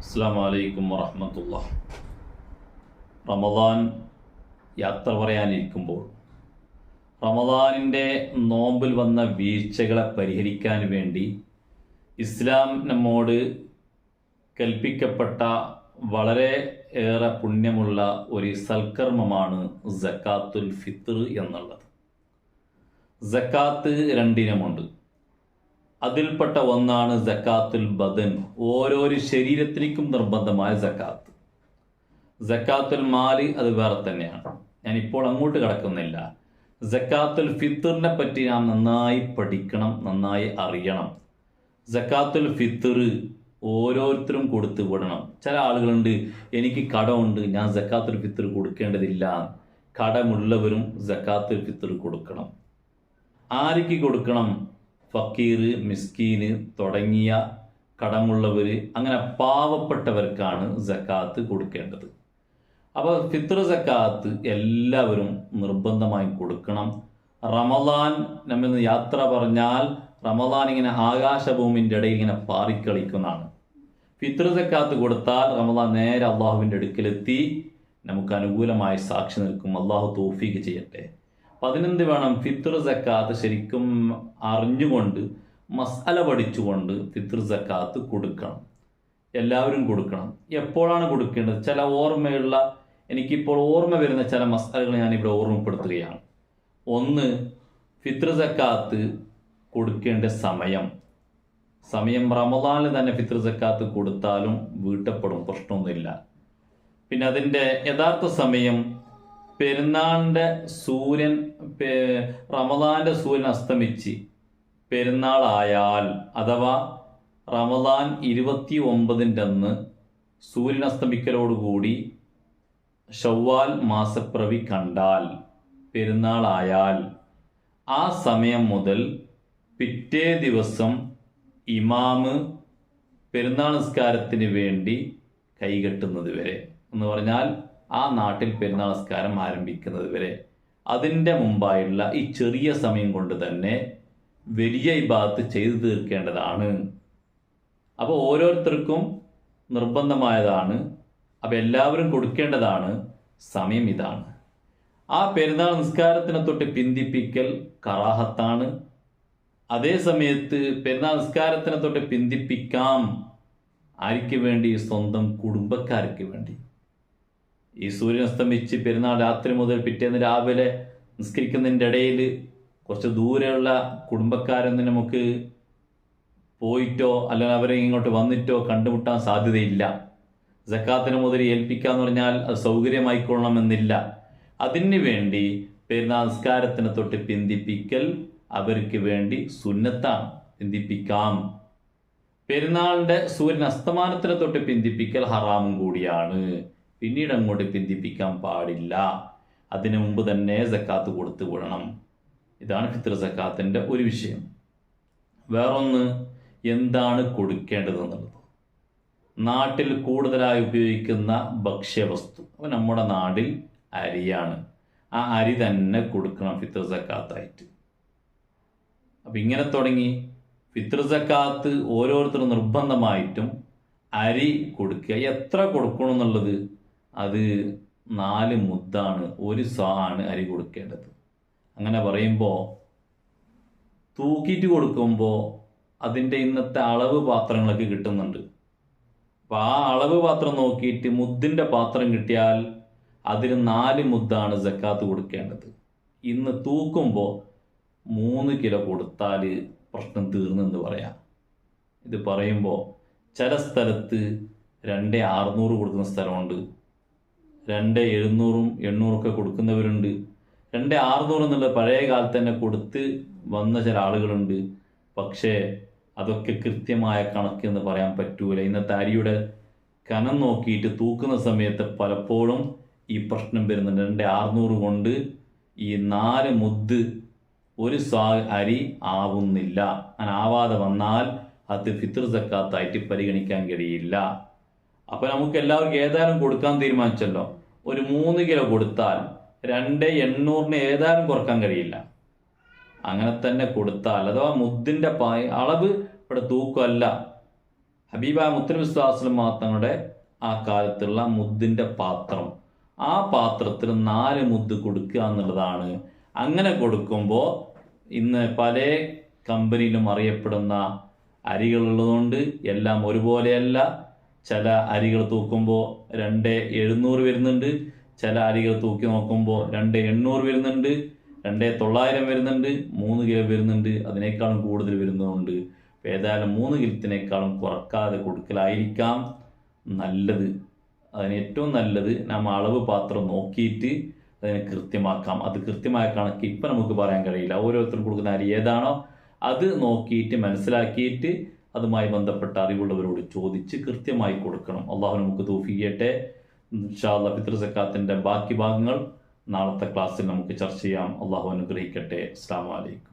അസ്സാം വലൈക്കും വറഹമത്തുള്ള റമദാൻ യാത്ര പറയാനിരിക്കുമ്പോൾ റമദാനിന്റെ നോമ്പിൽ വന്ന വീഴ്ചകളെ പരിഹരിക്കാൻ വേണ്ടി ഇസ്ലാം നമ്മോട് കൽപ്പിക്കപ്പെട്ട വളരെ ഏറെ പുണ്യമുള്ള ഒരു സൽക്കർമ്മമാണ് ജക്കാത്തുൽ ഫിത്ർ എന്നുള്ളത്. ജക്കാത്ത് രണ്ടിനമുണ്ട്. അതിൽപ്പെട്ട ഒന്നാണ് ജക്കാത്തുൽ ബദൻ. ഓരോരു ശരീരത്തിലേക്കും നിർബന്ധമായ ജക്കാത്ത് ജക്കാത്തുൽ മാലി അത് വേറെ തന്നെയാണ്. ഞാൻ ഇപ്പോൾ അങ്ങോട്ട് കടക്കുന്നില്ല. ജക്കാത്തുൽ ഫിത്തറിനെ പറ്റി നാം നന്നായി പഠിക്കണം നന്നായി അറിയണം. ജക്കാത്തുൽ ഫിത്തർ ഓരോരുത്തരും കൊടുത്തു വിടണം. ചില ആളുകളുണ്ട് എനിക്ക് കടമുണ്ട് ഞാൻ ജക്കാത്തുൽ ഫിത്തർ കൊടുക്കേണ്ടതില്ല. കടമുള്ളവരും ജക്കാത്തുൽ ഫിത്തർ കൊടുക്കണം. ആർക്ക് കൊടുക്കണം? ഫക്കീർ മിസ്കീന് തുടങ്ങിയ കടമുള്ളവർ അങ്ങനെ പാവപ്പെട്ടവർക്കാണ് സക്കാത്ത് കൊടുക്കേണ്ടത്. അപ്പോൾ ഫിത്ര സക്കാത്ത് എല്ലാവരും നിർബന്ധമായി കൊടുക്കണം. റമദാൻ നമ്മൾ യാത്ര പറഞ്ഞാൽ റമദാൻ ഇങ്ങനെ ആകാശഭൂമിന്റെ ഇടയിൽ ഇങ്ങനെ പാറിക്കളിക്കുന്നതാണ്. ഫിത്ര സക്കാത്ത് കൊടുത്താൽ റമദാൻ നേരെ അള്ളാഹുവിന്റെ അടുക്കിലെത്തി. നമുക്ക് അനുകൂലമായി സാക്ഷി നിൽക്കും. അള്ളാഹു തോഫീക്ക് ചെയ്യട്ടെ. പതിനൊന്ന് വേണം ഫിത്ർ സക്കാത്ത് ശരിക്കും അറിഞ്ഞുകൊണ്ട് മസാല പഠിച്ചുകൊണ്ട് ഫിത്ർ സക്കാത്ത് കൊടുക്കണം. എല്ലാവരും കൊടുക്കണം. എപ്പോഴാണ് കൊടുക്കേണ്ടത്? ചില ഓർമ്മയുള്ള എനിക്കിപ്പോൾ ഓർമ്മ വരുന്ന ചില മസാലകൾ ഞാനിവിടെ ഓർമ്മപ്പെടുത്തുകയാണ്. ഒന്ന് ഫിത്ർ സക്കാത്ത് കൊടുക്കേണ്ട സമയം. സമയം റമദാനിൽ തന്നെ ഫിത്ർ സക്കാത്ത് കൊടുത്താലും വീട്ടപ്പെടും പ്രശ്നമൊന്നുമില്ല. പിന്നെ അതിന്റെ യഥാർത്ഥ സമയം പെരുന്നാളിന്റെ സൂര്യൻ റമദാന്റെ സൂര്യൻ അസ്തമിച്ച് പെരുന്നാളായാൽ അഥവാ റമദാൻ ഇരുപത്തി ഒമ്പതിന്റെ അന്ന് സൂര്യൻ അസ്തമിക്കലോടുകൂടി ഷവ്വാൽ മാസപ്പിറവി കണ്ടാൽ പെരുന്നാളായാൽ ആ സമയം മുതൽ പിറ്റേ ദിവസം ഇമാമ് പെരുന്നാൾ നിസ്കാരത്തിന് വേണ്ടി കൈകെട്ടുന്നത് വരെ. എന്ന് പറഞ്ഞാൽ ആ നാട്ടിൽ പെരുന്നാൾ നിസ്കാരം ആരംഭിക്കുന്നത് വരെ അതിന്റെ മുമ്പായുള്ള ഈ ചെറിയ സമയം കൊണ്ട് തന്നെ വലിയ ഇബാത്ത് ചെയ്തു തീർക്കേണ്ടതാണ്. അപ്പോൾ ഓരോരുത്തർക്കും നിർബന്ധമായതാണ്. അപ്പോൾ എല്ലാവരും കൊടുക്കേണ്ടതാണ്. സമയം ഇതാണ്. ആ പെരുന്നാൾ നിസ്കാരത്തിനെ തൊട്ട് പിന്തിപ്പിക്കൽ കറാഹത്താണ്. അതേ സമയത്ത് പെരുന്നാൾ നിസ്കാരത്തിനെ തൊട്ട് പിന്തിപ്പിക്കാം. ആർക്ക് വേണ്ടി? സ്വന്തം കുടുംബക്കാർക്ക് വേണ്ടി. ഈ സൂര്യൻ അസ്തമിച്ച് പെരുന്നാൾ രാത്രി മുതൽ പിറ്റേന്ന് രാവിലെ നിസ്കരിക്കുന്നതിന്റെ ഇടയിൽ കുറച്ച് ദൂരെയുള്ള കുടുംബക്കാരൊന്നും നമുക്ക് പോയിട്ടോ അല്ലെങ്കിൽ അവരെ ഇങ്ങോട്ട് വന്നിട്ടോ കണ്ടുമുട്ടാൻ സാധ്യതയില്ല. ജക്കാത്തിന് മുതൽ ഏൽപ്പിക്കാന്ന് പറഞ്ഞാൽ അത് സൗകര്യമായിക്കൊള്ളണമെന്നില്ല. അതിന് വേണ്ടി പെരുന്നാൾ നിസ്കാരത്തിനെ തൊട്ട് പിന്തിപ്പിക്കൽ അവർക്ക് വേണ്ടി സുന്നത്താണ്. പിന്തിപ്പിക്കാം. പെരുന്നാളിന്റെ സൂര്യൻ അസ്തമാനത്തിനെ തൊട്ട് പിന്തിപ്പിക്കൽ ഹറാമും കൂടിയാണ്. പിന്നീട് അങ്ങോട്ട് പിന്തിപ്പിക്കാൻ പാടില്ല. അതിനു മുമ്പ് തന്നെ സക്കാത്ത് കൊടുത്തു വിടണം. ഇതാണ് ഫിത്ർ സക്കാത്തിന്റെ ഒരു വിഷയം. വേറൊന്ന് എന്താണ് കൊടുക്കേണ്ടതെന്നുള്ളത്? നാട്ടിൽ കൂടുതലായി ഉപയോഗിക്കുന്ന ഭക്ഷ്യവസ്തു. അപ്പോൾ നമ്മുടെ നാട്ടിൽ അരിയാണ്. ആ അരി തന്നെ കൊടുക്കണം ഫിത്ർ സക്കാത്തായിട്ട്. അപ്പം ഇങ്ങനെ തുടങ്ങി. ഫിത്ർ സക്കാത്ത് ഓരോരുത്തരും നിർബന്ധമായിട്ടും അരി കൊടുക്കുക. എത്ര കൊടുക്കണം എന്നുള്ളത് അത് നാല് മുദ്ദാണ് ഒരു സ ആണ് അരി കൊടുക്കേണ്ടത്. അങ്ങനെ പറയുമ്പോൾ തൂക്കിയിട്ട് കൊടുക്കുമ്പോൾ അതിന്റെ ഇന്നത്തെ അളവ് പാത്രങ്ങളൊക്കെ കിട്ടുന്നുണ്ട്. അപ്പം ആ അളവ് പാത്രം നോക്കിയിട്ട് മുദ്ദിന്റെ പാത്രം കിട്ടിയാൽ അതിന് നാല് മുദ്ദാണ് ജക്കാത്ത് കൊടുക്കേണ്ടത്. ഇന്ന് തൂക്കുമ്പോൾ മൂന്ന് കിലോ കൊടുത്താൽ പ്രശ്നം തീർന്നെന്ന് പറയാം. ഇത് പറയുമ്പോൾ ചില സ്ഥലത്ത് രണ്ട് അറുന്നൂറ് കൊടുക്കുന്ന സ്ഥലമുണ്ട്. രണ്ട് എഴുന്നൂറും എണ്ണൂറൊക്കെ കൊടുക്കുന്നവരുണ്ട്. രണ്ട് അറുന്നൂറ് എന്നുള്ള പഴയ കാലത്ത് തന്നെ കൊടുത്ത് വന്ന ചില ആളുകളുണ്ട്. പക്ഷേ അതൊക്കെ കൃത്യമായ കണക്ക് എന്ന് പറയാൻ പറ്റൂല. ഇന്നത്തെ അരിയുടെ കനം നോക്കിയിട്ട് തൂക്കുന്ന സമയത്ത് പലപ്പോഴും ഈ പ്രശ്നം വരുന്നുണ്ട്. രണ്ട് അറുന്നൂറ് കൊണ്ട് ഈ നാല് മുദ്ദ് ഒരു സ്വാ അരി ആവുന്നില്ല. അങ്ങനെ ആവാതെ വന്നാൽ അത് ഫിത്ർ സക്കാത്തായിട്ട് പരിഗണിക്കാൻ കഴിയില്ല. അപ്പൊ നമുക്ക് എല്ലാവർക്കും ഏതായാലും കൊടുക്കാൻ തീരുമാനിച്ചല്ലോ. ഒരു മൂന്ന് കിലോ കൊടുത്താൽ രണ്ട് എണ്ണൂറിന് ഏതായാലും കുറയ്ക്കാൻ കഴിയില്ല. അങ്ങനെ തന്നെ കൊടുത്താൽ അഥവാ മുദ്ദിന്റെ പായ അളവ് ഇവിടെ തൂക്കമല്ല. ഹബീബ മുത്തനബി വിശ്വാസം തങ്ങളുടെ ആ കാലത്തുള്ള മുദ്ദിന്റെ പാത്രം. ആ പാത്രത്തിൽ നാല് മുദ്ദ് കൊടുക്കുക എന്നുള്ളതാണ്. അങ്ങനെ കൊടുക്കുമ്പോൾ ഇന്ന് പല കമ്പനിയിലും അറിയപ്പെടുന്ന അരികളുള്ളതുകൊണ്ട് എല്ലാം ഒരുപോലെയല്ല. ചില അരികൾ തൂക്കുമ്പോൾ രണ്ട് എഴുന്നൂറ് വരുന്നുണ്ട് ചില അരികൾ തൂക്കി നോക്കുമ്പോൾ രണ്ട് എണ്ണൂറ് വരുന്നുണ്ട് രണ്ട് തൊള്ളായിരം വരുന്നുണ്ട് മൂന്ന് കിലോ വരുന്നുണ്ട് അതിനേക്കാളും കൂടുതൽ വരുന്നതുകൊണ്ട് ഏതായാലും മൂന്ന് കിലത്തിനേക്കാളും കുറക്കാതെ കൊടുക്കലായിരിക്കാം. നല്ലത്. അതിന് ഏറ്റവും നല്ലത് നമ്മൾ അളവ് പാത്രം നോക്കിയിട്ട് അതിനെ കൃത്യമാക്കാം. അത് കൃത്യമായ കണക്ക് ഇപ്പം നമുക്ക് പറയാൻ കഴിയില്ല. ഓരോരുത്തർ കൊടുക്കുന്ന അരി ഏതാണോ അത് നോക്കിയിട്ട് മനസ്സിലാക്കിയിട്ട് അതുമായി ബന്ധപ്പെട്ട അറിവുള്ളവരോട് ചോദിച്ച് കൃത്യമായി കൊടുക്കണം. അള്ളാഹു നമുക്ക് തൂഫിയട്ടെ ഇൻഷാല്ല പിത്ര സക്കാത്തിന്റെ ബാക്കി ഭാഗങ്ങൾ നാളത്തെ ക്ലാസ്സിൽ നമുക്ക് ചർച്ച ചെയ്യാം. അള്ളാഹു അനുഗ്രഹിക്കട്ടെ. അസ്സാം വലൈക്കും